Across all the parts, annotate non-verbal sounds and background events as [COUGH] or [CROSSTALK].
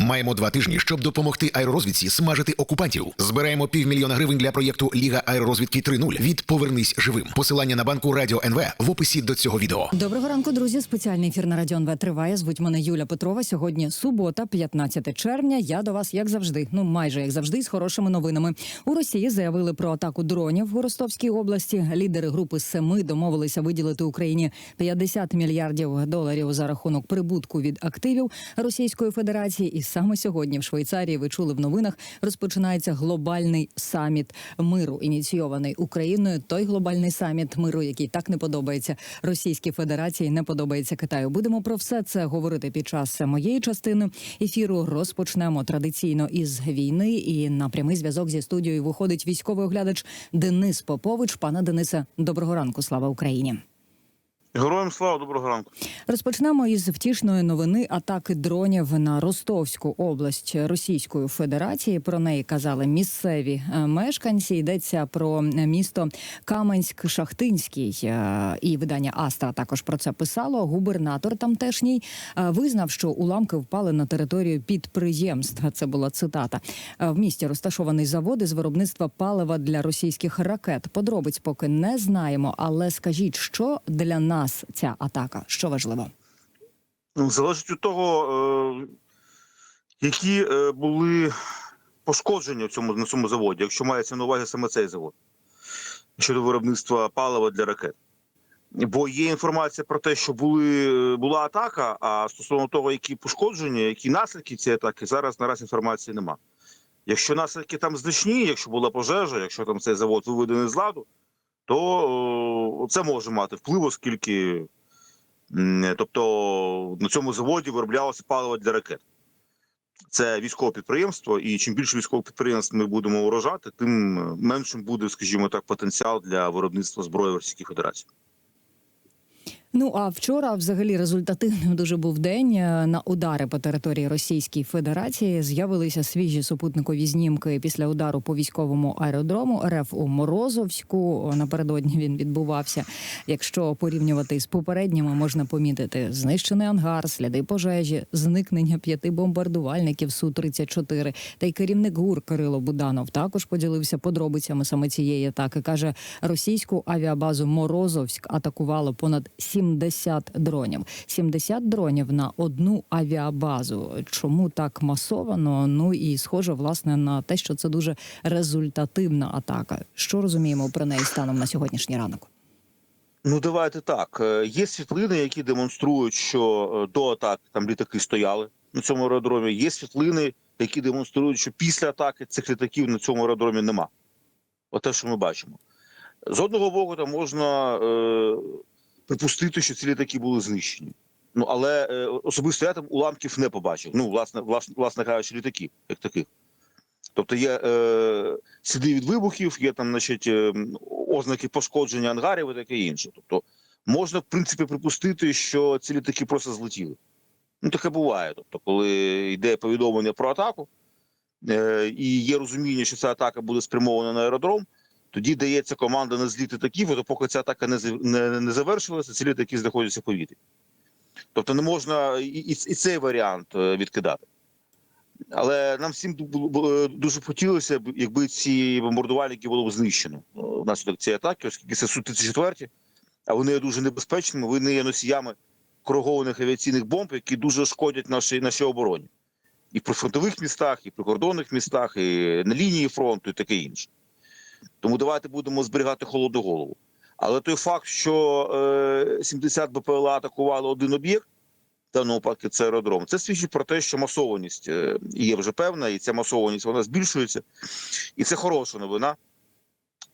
Маємо два тижні, щоб допомогти аеророзвідці смажити окупантів. Збираємо півмільйона гривень для проєкту Ліга аеророзвідки 3.0 від Повернись живим. Посилання на банку Радіо НВ в описі до цього відео. Доброго ранку, друзі. Спеціальний ефір на Радіо НВ триває. Звуть мене Юля Петрова. Сьогодні субота, 15 червня. Я до вас, як завжди, ну майже як завжди, з хорошими новинами. У Росії заявили про атаку дронів у Ростовській області. Лідери групи Семи домовилися виділити Україні 50 мільярдів доларів за рахунок прибутку від активів Російської Федерації. І саме сьогодні в Швейцарії ви чули в новинах. Розпочинається глобальний саміт миру, ініційований Україною. Той глобальний саміт миру, який так не подобається Російській Федерації, не подобається Китаю. Будемо про все це говорити під час моєї частини ефіру. Розпочнемо традиційно із війни. І на прямий зв'язок зі студією виходить військовий оглядач Денис Попович. Пане Денисе, доброго ранку. Слава Україні. Героям слава доброго ранку. Розпочнемо із втішної новини атаки дронів на Ростовську область Російської Федерації. Про неї казали місцеві е, мешканці. Йдеться про місто Каменськ-Шахтинський. Е, І видання Астра також про це писало. Губернатор тамтешній е, визнав, що уламки впали на територію підприємств. Це була цитата. В місті розташований завод із виробництва палива для російських ракет. Подробиць поки не знаємо, але скажіть, що для нас ця атака? Що важливо? Ну, Залежить від того, е, які е, були пошкодження в цьому, на цьому заводі, якщо мається на увазі саме цей завод щодо виробництва палива для ракет. Бо є інформація про те, що були, була атака, а стосовно того, які пошкодження, які наслідки цієї атаки, зараз наразі інформації нема. Якщо наслідки там значні, якщо була пожежа, якщо там цей завод виведений з ладу, то це може мати вплив, оскільки тобто на цьому заводі вироблялося паливо для ракет. Це військове підприємство, і чим більше військових підприємств ми будемо вражати, тим меншим буде, скажімо так, потенціал для виробництва зброї в Російській Федерації. Ну а вчора, взагалі, результативним дуже був день Е, на удари по території Російської Федерації. З'явилися свіжі супутникові знімки після удару по військовому аеродрому РФ у Морозовську. Напередодні він відбувався. Якщо порівнювати з попередніми, можна помітити знищений ангар, сліди пожежі, зникнення п'яти бомбардувальників су 34 Та й керівник ГУР Кирило Буданов також поділився подробицями саме цієї атаки. каже, російську авіабазу Морозовськ атакувало понад 70 дронів. 70 дронів на одну авіабазу. Чому так масовано? Ну і схоже, власне, на те, що це дуже результативна атака. Що розуміємо про неї станом на сьогоднішній ранок? Ну, давайте так. Е, Є світлини, які демонструють, що е, до атаки там літаки стояли на цьому аеродромі. Є світлини, які демонструють, що після атаки цих літаків на цьому аеродромі нема. Оте, що ми бачимо. З одного боку, там можна е, припустити, що ці літаки були знищені. Ну, але е, особисто я там уламків не побачив. Ну, власне, власне, власне кажучи, літаків, як таких. Тобто є е, сліди від вибухів, є там, значить, е, ознаки пошкодження ангарів і таке інше. Тобто можна, в принципі, припустити, що ці літаки просто злетіли. Ну, таке буває. Тобто, коли йде повідомлення про атаку, е, і є розуміння, що ця атака буде спрямована на аеродром, тоді дається команда на зліт літаків, і поки ця атака не, не, не завершилася, ці літаки знаходяться в повітрі. Тобто не можна і, і, і цей варіант е, відкидати. Але нам всім було дуже хотілося, б, якби ці бомбардувальники було б знищено е, внаслідок цієї атаки, оскільки це су 34 а вони є дуже небезпечними. Вони є носіями коригованих авіаційних бомб, які дуже шкодять нашій нашій обороні. І в прифронтових містах, і в прикордонних містах, і на лінії фронту, і таке інше. Тому давайте будемо зберігати холодну голову. Але той факт, що е, 70 БПЛА атакували один об'єкт, в даному випадку це аеродром, це свідчить про те, що масованість е, є вже певна, і ця масованість вона збільшується. І це хороша новина,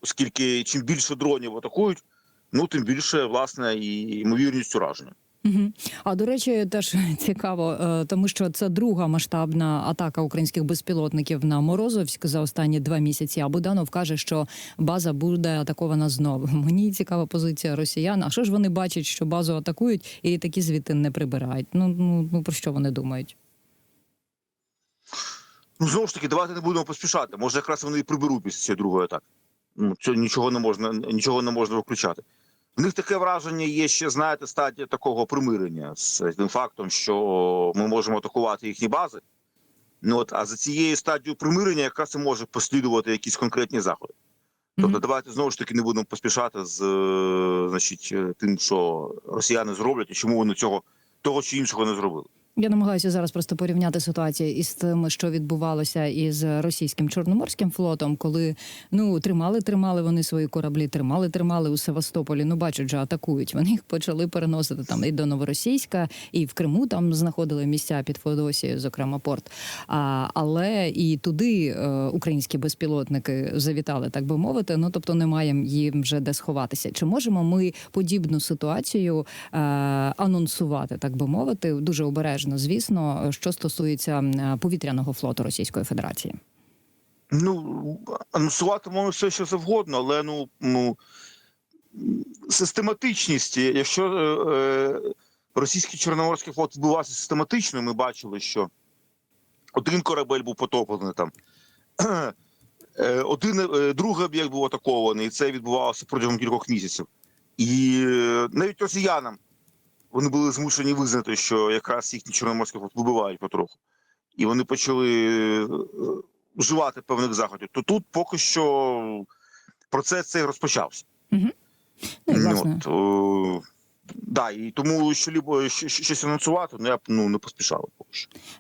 оскільки чим більше дронів атакують, ну тим більше власне і ймовірність ураження. Угу. А до речі, теж [LAUGHS] цікаво, е, тому що це друга масштабна атака українських безпілотників на Морозовськ за останні два місяці. А Буданов каже, що база буде атакована знову. [LAUGHS] Мені цікава позиція росіян. А що ж вони бачать, що базу атакують і такі звідти не прибирають? Ну ну ну про що вони думають? Ну знову ж таки, давайте не будемо поспішати. Може, якраз вони і приберуть після цієї другої атаки. Ну, цього нічого не можна, нічого не можна виключати. В них таке враження є ще, знаєте, стадія такого примирення з тим фактом, що ми можемо атакувати їхні бази, Ну от а за цією стадією примирення якраз і може послідувати якісь конкретні заходи. Тобто, давайте знову ж таки не будемо поспішати з е, значить, е, тим, що росіяни зроблять, і чому вони цього того чи іншого не зробили. Я намагаюся зараз просто порівняти ситуацію із тим, що відбувалося із російським чорноморським флотом, коли ну тримали, тримали вони свої кораблі, тримали, тримали у Севастополі. Ну бачать, же атакують. Вони їх почали переносити там і до Новоросійська, і в Криму там знаходили місця під Феодосією, зокрема порт. А, але і туди е, українські безпілотники завітали, так би мовити. Ну тобто немає їм вже де сховатися. Чи можемо ми подібну ситуацію е, анонсувати, так би мовити, дуже обережно, звісно, що стосується повітряного флоту Російської Федерації? Ну анонсувати все, що завгодно, але ну, ну систематичність, якщо е, е, російський чорноморський флот відбувався систематично, ми бачили, що один корабель був потоплений там. [CLEARS THROAT] е, Один е, другий об'єкт був атакований, і це відбувалося протягом кількох місяців. І навіть росіянам вони були змушені визнати, що якраз їхні чорноморські флот вибивають потроху. І вони почали е, вживати певних заходів. То тут поки що процес цей розпочався. Ну, і, власне, От, да, і тому що лібо щось анонсувати, ну я б ну не що.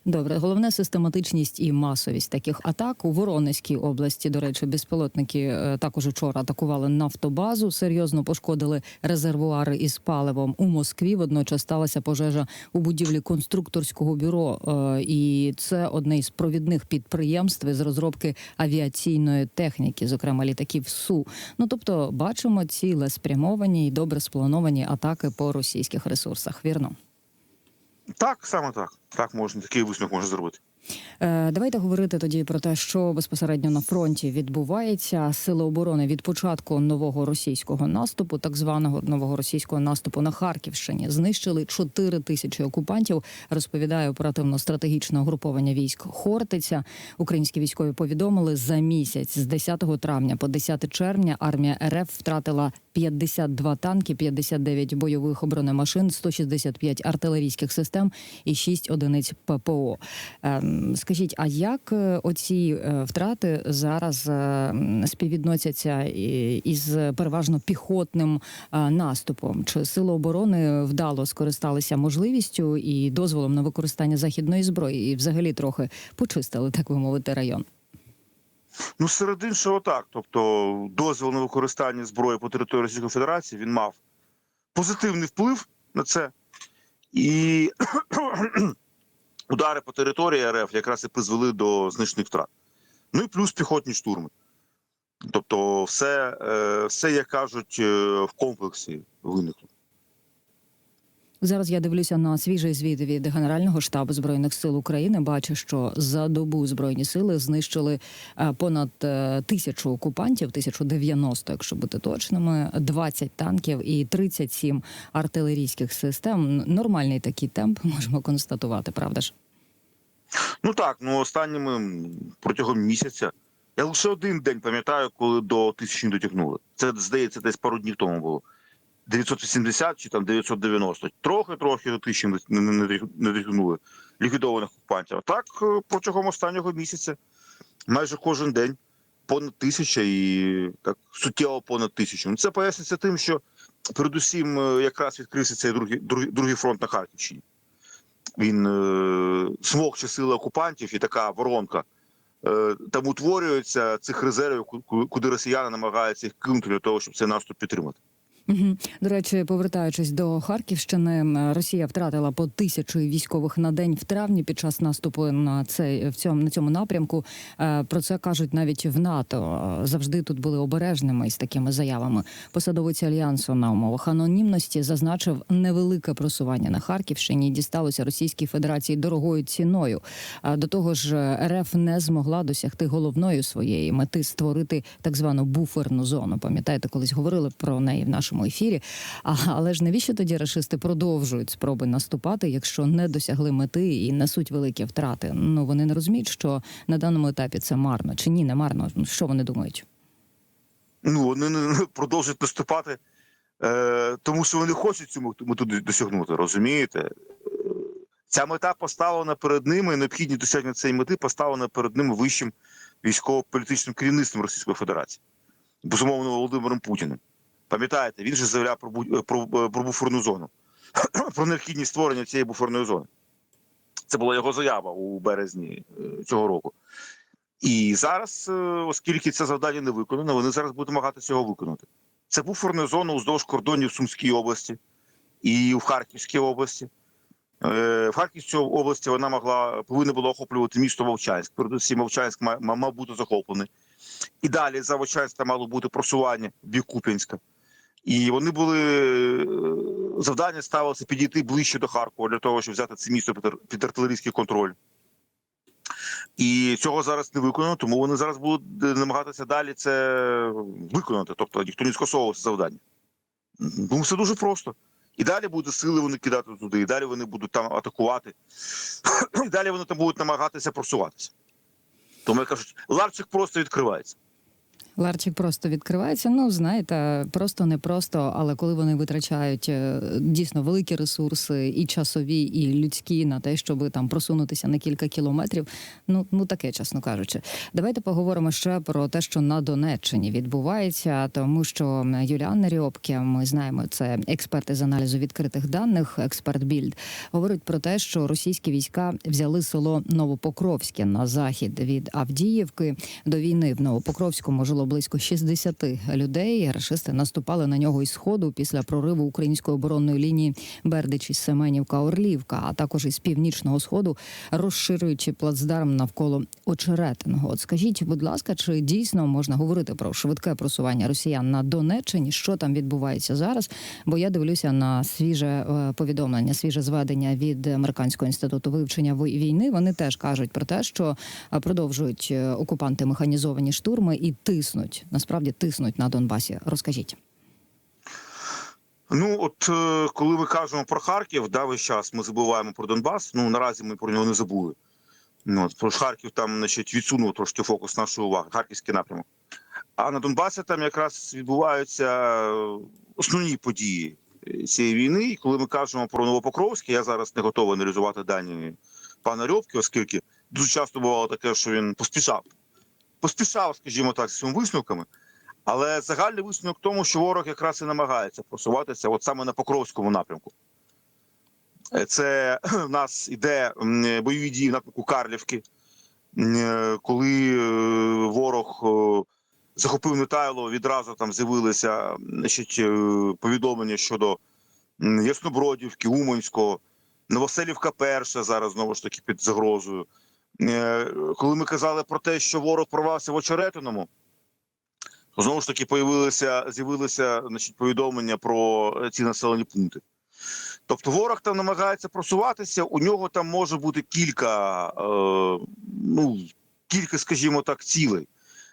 Добре, головне систематичність і масовість таких атак у Воронезькій області. До речі, безпілотники е, також учора атакували нафтобазу, серйозно пошкодили резервуари із паливом у Москві. Водночас сталася пожежа у будівлі конструкторського бюро, Е, і це одне із провідних підприємств з розробки авіаційної техніки, зокрема літаків Су. Ну тобто, бачимо цілеспрямовані і добре сплановані атаки по російських ресурсах. Вірно. Так, саме так. Так можна, такий висновок можна зробити. Е, Давайте говорити тоді про те, що безпосередньо на фронті відбувається. Сили оборони від початку нового російського наступу, так званого нового російського наступу на Харківщині, знищили 4 тисячі окупантів. Розповідає оперативно-стратегічне угруповання військ Хортиця. Українські військові повідомили за місяць з 10 травня по 10 червня. Армія РФ втратила 52 танки, 59 бойових бронемашин, 165 артилерійських систем і 6 одиниць ППО. Скажіть, а як е, оці е, втрати зараз е, співвідносяться із переважно піхотним наступом? Чи сили оборони вдало скористалися можливістю і дозволом на використання західної зброї, і взагалі трохи почистили, так би мовити, район? Ну, серед іншого, так. Тобто, дозвіл на використання зброї по території Російської Федерації він мав позитивний вплив на це. І удари по території РФ якраз і призвели до значних втрат. Ну і плюс піхотні штурми. Тобто, все, е, все як кажуть, е, в комплексі виникло. Зараз я дивлюся на свіжий звіт від Генерального штабу збройних сил України. Бачу, що за добу збройні сили знищили е, понад е, тисячу окупантів, 1090, якщо бути точними, 20 танків і 37 артилерійських систем. Нормальний такий темп [LAUGHS] можемо констатувати, правда ж? Ну так, ну останніми протягом місяця. Я лише один день пам'ятаю, коли до тисячі не дотягнули. Це здається, десь пару днів тому було. 980 чи там 990. Трохи-трохи до тисячі не, дотягнули ліквідованих окупантів. А так е, протягом останнього місяця, майже кожен день понад тисяча і так суттєво понад тисячу. Це пояснюється тим, що передусім е, якраз відкрився цей другий, другий, другий фронт на Харківщині. Він е, смокче сили окупантів і така воронка. Е, там утворюється цих резервів, ку- куди росіяни намагаються їх кинути для того, щоб цей наступ підтримати. До речі, повертаючись до Харківщини, Росія втратила по тисячу військових на день в травні під час наступу на цей в цьому на цьому напрямку. Е, Про це кажуть навіть в НАТО. Е, Завжди тут були обережними із такими заявами. Посадовець альянсу на умовах анонімності зазначив невелике просування на Харківщині. Дісталося Російській Федерації дорогою ціною. А до того ж, РФ не змогла досягти головної своєї мети створити так звану буферну зону. Пам'ятаєте, колись говорили про неї в нашому ефірі. А, але ж навіщо тоді рашисти продовжують спроби наступати, якщо не досягли мети і несуть великі втрати? Ну вони не розуміють, що на даному етапі це марно чи ні, не марно. Що вони думають? Ну вони продовжують наступати, е, тому що вони хочуть цю мету досягнути. Розумієте? Ця мета поставлена перед ними, і необхідність досягнення цієї мети поставлена перед ними вищим військово-політичним керівництвом Російської Федерації, безумовно, Володимиром Путіним. Пам'ятаєте, він же заявляв про, про, про буферну зону, [CLEARS THROAT] про необхідність створення цієї буферної зони. Це була його заява у березні е, цього року. І зараз, е, оскільки це завдання не виконано, вони зараз будуть намагатися його виконати. Це буферна зона уздовж кордонів в Сумській області і в Харківській області. Е, В Харківській області вона могла повинна була охоплювати місто Вовчанськ. Передусім, ма- мав бути захоплений. І далі за Вовчанська мало бути просування в бік Куп'янська. І вони були е, завдання ставилося підійти ближче до Харкова для того, щоб взяти це місто під, артилерійський контроль. І цього зараз не виконано, тому вони зараз будуть е, намагатися далі це виконати. Тобто ніхто не скасовував це завдання. Тому все дуже просто. І далі буде сили вони кидати туди, і далі вони будуть там атакувати, [CLEARS THROAT] і далі вони там будуть намагатися просуватися. Тому я кажу, ларчик просто відкривається. Ларчик просто відкривається. Ну знаєте, просто не просто, але коли вони витрачають е, дійсно великі ресурси, і часові, і людські на те, щоб там просунутися на кілька кілометрів. Ну ну таке, чесно кажучи. Давайте поговоримо ще про те, що на Донеччині відбувається, тому що Юліан Рьобке, ми знаємо, це експерт із аналізу відкритих даних, експерт Більд, говорить про те, що російські війська взяли село Новопокровське на захід від Авдіївки. До війни в Новопокровському близько 60 людей. Рашисти наступали на нього із сходу після прориву української оборонної лінії Бердичі Семенівка Орлівка, а також із північного сходу, розширюючи плацдарм навколо очеретиного. От скажіть, будь ласка, чи дійсно можна говорити про швидке просування росіян на Донеччині? Що там відбувається зараз? Бо я дивлюся на свіже е, повідомлення, свіже зведення від американського інституту вивчення ви- війни. Вони теж кажуть про те, що е, продовжують е, окупанти механізовані штурми і тиснуть. Насправді тиснуть на Донбасі. Розкажіть. Ну, от е, коли ми кажемо про Харків, да, весь час ми забуваємо про Донбас. Ну наразі ми про нього не забули. Ну, от, про Харків там, значить, відсунув трошки фокус нашої уваги, харківський напрямок. А на Донбасі там якраз відбуваються е, основні події е, цієї війни. І коли ми кажемо про Новопокровське, я зараз не готовий аналізувати дані пана Рьобки, оскільки дуже часто бувало таке, що він поспішав. Поспішав, скажімо так, з цими висновками. Але загальний висновок в тому, що ворог якраз і намагається просуватися от саме на Покровському напрямку. Е, Це [CLEARS THROAT] в нас іде бойові дії напрямку Карлівки, е, коли е, ворог захопив Нетайло, відразу там з'явилися повідомлення щодо Яснобродівки, Уманського, Новоселівка перша зараз знову ж таки під загрозою. Е, Коли ми казали про те, що ворог прорвався в Очеретиному, Знову ж таки, появилися, з'явилися значить, повідомлення про е, ці населені пункти. Тобто ворог там намагається просуватися, у нього там може бути кілька, е, ну, кілька, скажімо так, цілей.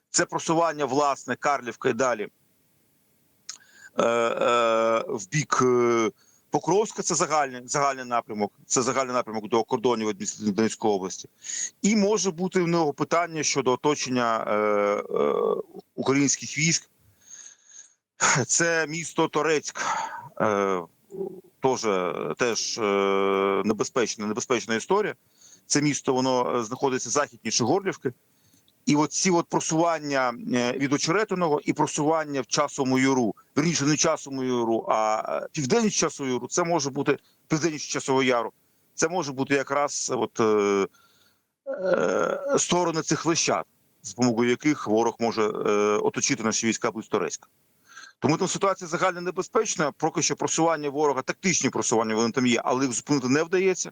Це просування, власне, Карлівка і далі е, е, в бік е, Покровська, це загальний, загальний напрямок, це загальний напрямок до кордонів Донецької області. І може бути в нього питання щодо оточення е, е, українських військ. Це місто Торецьк, е, теж, теж е, небезпечна, небезпечна історія. Це місто воно е, знаходиться західніше Горлівки. І от ці от просування е, від Очеретиного і просування в часовому яру, верніше не часовому яру, а е, південність часового яру, це може бути південність часового яру. Це може бути якраз от, е, е, сторони цих лищат, з допомогою яких ворог може е, оточити наші війська близько Торецька. Тому там ситуація загально небезпечна. Поки що просування ворога, тактичні просування вони там є, але їх зупинити не вдається.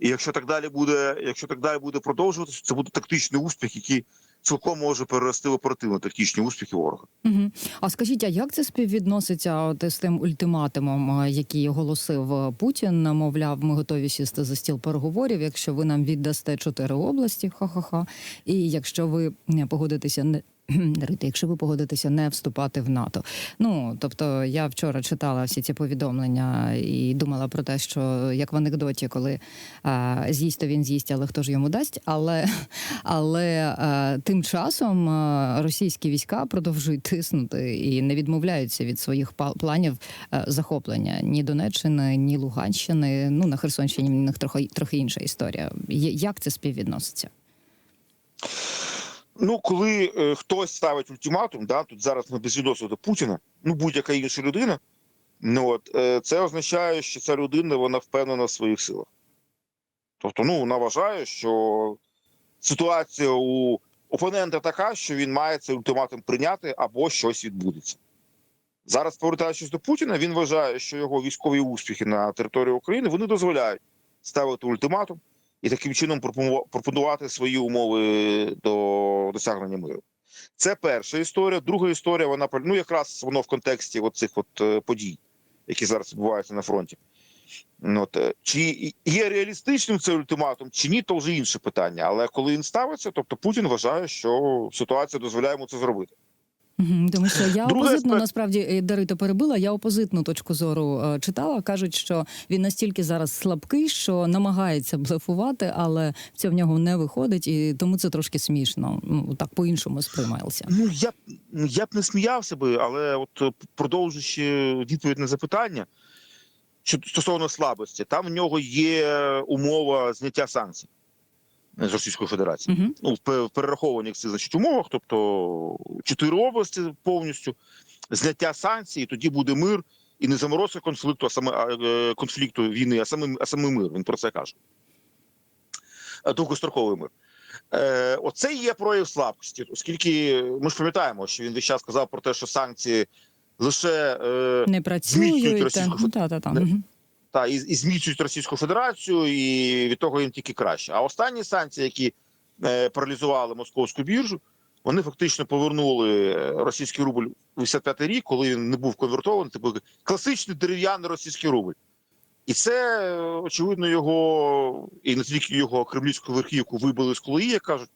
І якщо так далі буде, якщо так далі буде продовжуватися, це буде тактичний успіх, який цілком може перерости в оперативно-тактичні успіхи ворога. Угу. А скажіть, а як це співвідноситься от з тим ультиматумом, е, який оголосив е, Путін? Мовляв, ми готові сісти за стіл переговорів, якщо ви нам віддасте чотири області, ха-ха-ха. І якщо ви не погодитеся не [CLEARS THROAT] Даруйте, якщо ви погодитеся не вступати в НАТО. Ну тобто, я вчора читала всі ці повідомлення і думала про те, що як в анекдоті, коли а, з'їсть, то він з'їсть, але хто ж йому дасть. Але, [LAUGHS] але а, тим часом російські війська продовжують тиснути і не відмовляються від своїх планів захоплення ні Донеччини, ні Луганщини. Ну на Херсонщині в них трохи трохи інша історія. Як це співвідноситься? Ну, коли е, хтось ставить ультиматум, да, тут зараз ми без відносу до Путіна, ну будь-яка інша людина, ну от е, це означає, що ця людина вона впевнена в своїх силах. Тобто, ну вона вважає, що ситуація у опонента така, що він має цей ультиматум прийняти або щось відбудеться. Зараз, повертаючись до Путіна, він вважає, що його військові успіхи на території України вони дозволяють ставити ультиматум і таким чином пропонува- пропонувати свої умови до досягнення миру. Це перша історія. Друга історія, вона ну якраз воно в контексті оцих от е, подій, які зараз відбуваються на фронті. Ну, От, е, чи є реалістичним цей ультиматум, чи ні, то вже інше питання. Але коли він ставиться, тобто Путін вважає, що ситуація дозволяє йому це зробити. Тому що я аспект- насправді е, Дарита перебила. Я опозитну точку зору е, читала. кажуть, що він настільки зараз слабкий, що намагається блефувати, але це в нього не виходить, і тому це трошки смішно. Ну так по-іншому сприймалося. Ну я б ну, я б не сміявся би, але от е, продовжуючи відповідь на запитання що стосовно слабості, там в нього є умова зняття санкцій з Російської Федерації. Угу. Ну в пе- в перерахованих цих значить умовах, тобто чотири області повністю зняття санкцій, і тоді буде мир і не заморозка конфлікту, а саме а, е, конфлікту війни, а саме а саме мир. Він про це каже. Е, Довгостроковий мир. Е, оце є прояв слабкості, оскільки ми ж пам'ятаємо, що він весь час сказав про те, що санкції лише е, Не працюють. Російську та, та, та, та. Не-. Та і, і зміцнюють Російську Федерацію, і від того їм тільки краще. А останні санкції, які е, паралізували московську біржу, вони фактично повернули е, російський рубль у 55 рік, коли він не був конвертований. Був класичний дерев'яний російський рубль. І це очевидно його і не тільки його кремлівську верхівку вибили з колії, як кажуть,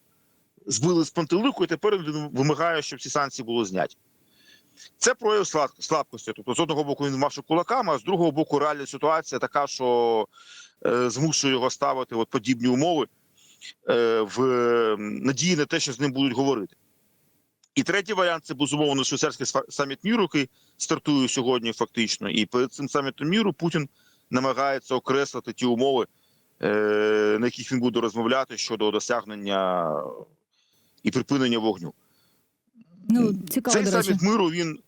збили з пантелику, і тепер він вимагає, щоб ці санкції були зняті. Це прояв слаб- слабкості. Тобто, з одного боку, він маше кулаками, а з другого боку, реальна ситуація така, що е, змушує його ставити от подібні умови е, в надії на те, що з ним будуть говорити. І третій варіант це безумовно швейцарський саміт міру, який стартує сьогодні, фактично. І перед цим самітом міру Путін намагається окреслити ті умови, е, на яких він буде розмовляти щодо досягнення і припинення вогню. Ну цікаво Цей до речі. саміт миру він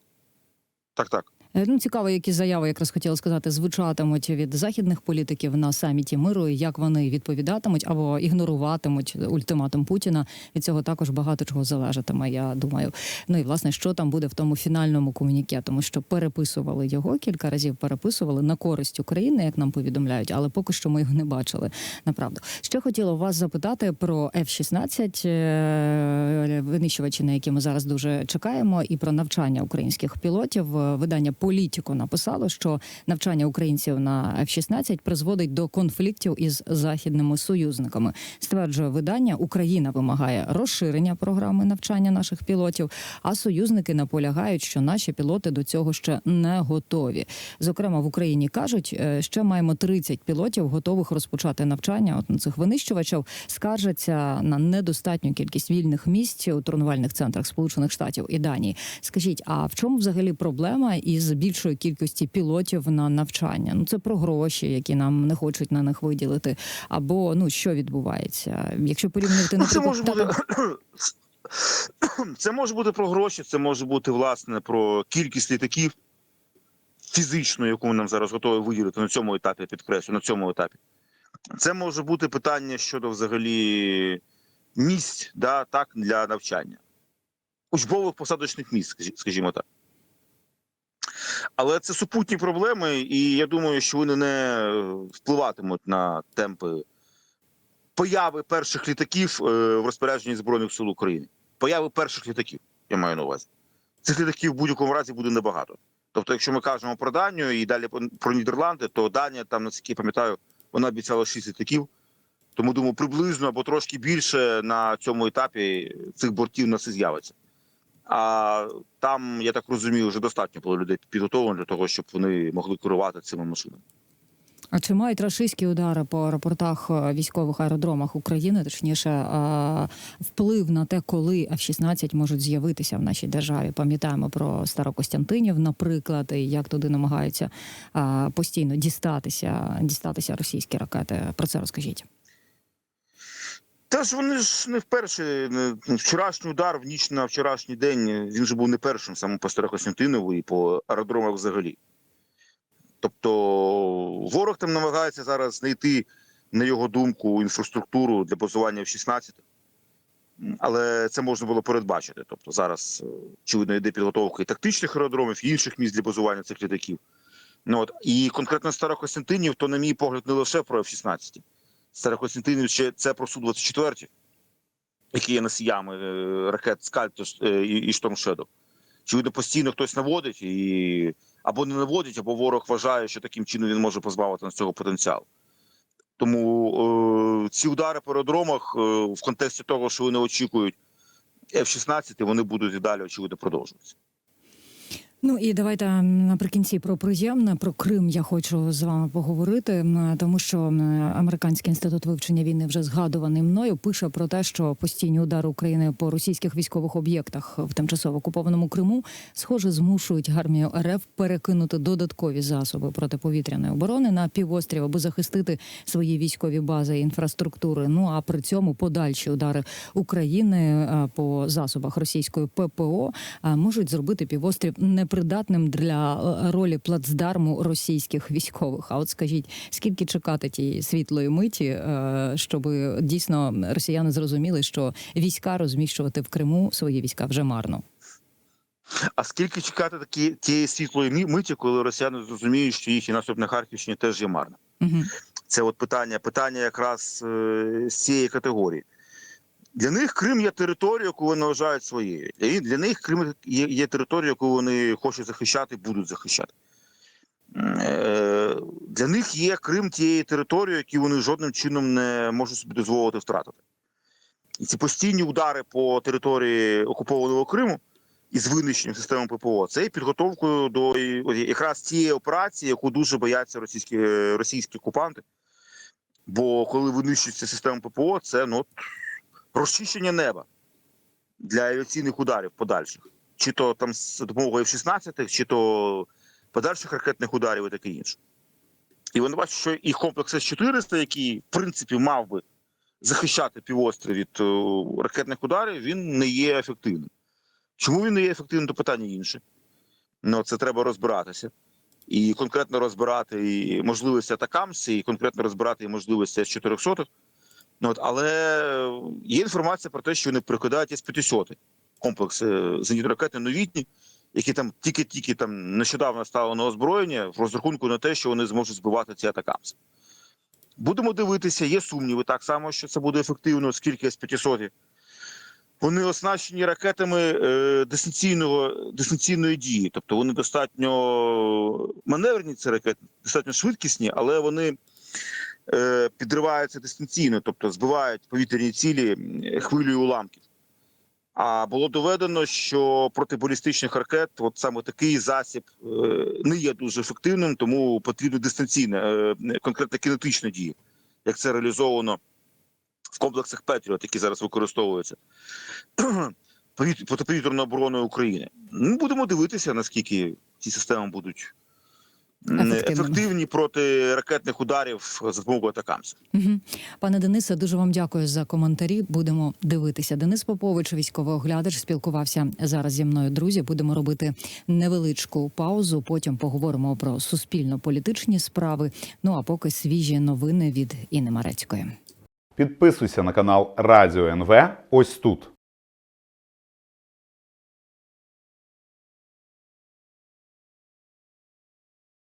так, так. Е, Ну, цікаво, які заяви, якраз хотіла сказати, звучатимуть від західних політиків на саміті миру, як вони відповідатимуть або ігноруватимуть ультиматум Путіна. Від цього також багато чого залежатиме. Я думаю. Ну і власне, що там буде в тому фінальному комуніке, тому що переписували його кілька разів, переписували на користь України, як нам повідомляють, але поки що ми його не бачили. Направду, ще хотіла вас запитати про F-16, е, винищувачі, на які ми зараз дуже чекаємо, і про навчання українських пілотів. Видання Політіко написало, що навчання українців на F-16 призводить до конфліктів із західними союзниками. Стверджує видання, Україна вимагає розширення програми навчання наших пілотів, а союзники наполягають, що наші пілоти до цього ще не готові. Зокрема, в Україні кажуть, е, ще маємо 30 пілотів, готових розпочати навчання. От на цих винищувачів скаржаться на недостатню кількість вільних місць у тренувальних центрах Сполучених Штатів і Данії. Скажіть, а в чому взагалі проблема із більшою кількості пілотів на навчання? Ну це про гроші, які нам не хочуть на них виділити, або ну що відбувається, якщо порівнювати Ну, це може бути [COUGHS] це може бути про гроші, це може бути власне про кількість літаків фізично, яку нам зараз готові виділити на цьому етапі, підкреслю, на цьому етапі. Це може бути питання щодо взагалі місць, да, так, для навчання. Учбових посадочних місць, скажімо так. Але це супутні проблеми, і я думаю, що вони не впливатимуть на темпи появи перших літаків е, в розпорядженні Збройних сил України. Появи перших літаків, я маю на увазі. Цих літаків в будь-якому разі буде небагато. Тобто, якщо ми кажемо про Данію і далі про Нідерланди, то Данія, там, наскільки я пам'ятаю, вона обіцяла 6 літаків. Тому думаю, приблизно або трошки більше на цьому етапі цих бортів нас і з'явиться. А там, я так розумію, вже достатньо було людей підготовлено для того, щоб вони могли керувати цими машинами. А чи мають рашистські удари по аеропортах е, військових аеродромах України, точніше, е, вплив на те, коли F-16 можуть з'явитися в нашій державі? Пам'ятаємо про Старокостянтинів, наприклад, і як туди намагаються е, постійно дістатися, дістатися російські ракети. Про це розкажіть. Та ж вони ж не вперше. ну, Вчорашній удар в ніч на вчорашній день він же був не першим саме по Старокостянтинову і по аеродромах взагалі. Тобто ворог там намагається зараз знайти, на його думку, інфраструктуру для базування в 16 але це можна було передбачити. Тобто зараз, е, очевидно, йде підготовка і тактичних аеродромів, і інших місць для базування цих літаків. Ну, от. І конкретно Старокостянтинів, то, на мій погляд, не лише про F-16. Старокостянтинів ще це про Су-24, які є носіями е, ракет Скальп і, і Шторм Очевидно, постійно хтось наводить і або не наводить, або ворог вважає, що таким чином він може позбавити нас цього потенціалу. Тому е, ці удари по аеродромах е, в контексті того, що вони очікують F-16, вони будуть і далі, очевидно, продовжуватися. Ну і давайте наприкінці про приємне про Крим. Я хочу з вами поговорити, тому що американський інститут вивчення війни вже згадуваний мною пише про те, що постійні удари України по російських військових об'єктах в тимчасово окупованому Криму схоже змушують армію РФ перекинути додаткові засоби протиповітряної оборони на півострів, аби захистити свої військові бази і інфраструктури. Ну а при цьому подальші удари України е, по засобах російської ППО е, можуть зробити півострів непридатним для е, ролі плацдарму російських військових. А от скажіть, скільки чекати тієї світлої миті, е, щоб дійсно росіяни зрозуміли, що війська розміщувати в Криму свої війська вже марно? А скільки чекати такі тієї світлої миті, коли росіяни зрозуміють, що їхній наступ на Харківщині теж є марним? Угу. Це от питання, питання якраз е, з цієї категорії. Для них Крим є територією, яку вони вважають своєю. Для, для них Крим є, є територією, яку вони хочуть захищати, будуть захищати. Е, Для них є Крим тією територією, яку вони жодним чином не можуть собі дозволити втратити. І ці постійні удари по території окупованого Криму із винищенням системи ППО це є підготовкою до якраз цієї операції, яку дуже бояться російські, російські окупанти. Бо коли винищується система ППО, це ну, розчищення неба для авіаційних ударів подальших. Чи то там з допомогою F-16, чи то подальших ракетних ударів і таке інше. І вони бачать, що і комплекс С-400, який, в принципі, мав би захищати півострів від е, ракетних ударів, він не є ефективним. Чому він не є ефективним, то питання інше. Ну, це треба розбиратися. І конкретно розбирати можливості атакамсі, і конкретно розбирати можливості С-400. Ну, от, але є інформація про те, що вони прикидають С-500 комплекс е, зенітно-ракетні новітні, які там тільки-тільки там нещодавно стали на озброєння в розрахунку на те, що вони зможуть збивати ці атакамси. Будемо дивитися, є сумніви так само, що це буде ефективно, оскільки С-500 вони оснащені ракетами е, дистанційного дистанційної дії, тобто вони достатньо маневрені, ці ракети, достатньо швидкісні, але вони підриваються дистанційно, тобто збивають повітряні цілі хвилею уламків. А було доведено, що проти балістичних ракет, от саме такий засіб е, не є дуже ефективним, тому потрібна дистанційна, е, конкретно кінетична дія, як це реалізовано в комплексах Петріот, які зараз використовуються [CLEARS THROAT] повіт- протиповітряною обороною України. Ну, будемо дивитися, наскільки ці системи будуть ефективні проти ракетних ударів за допомогою атакамсів. Угу. Пане Денисе, дуже вам дякую за коментарі. Будемо дивитися. Денис Попович, військовий оглядач, спілкувався зараз зі мною. Друзі, будемо робити невеличку паузу. Потім поговоримо про суспільно-політичні справи. Ну а поки свіжі новини від Інни Марецької. Підписуйся на канал Радіо НВ ось тут.